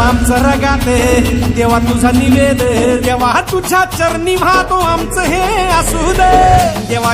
आमचं रगाते देवा तुझा निवेद देवा तुझ्या चरणी वाहतो आमचं हे असू दे. देवा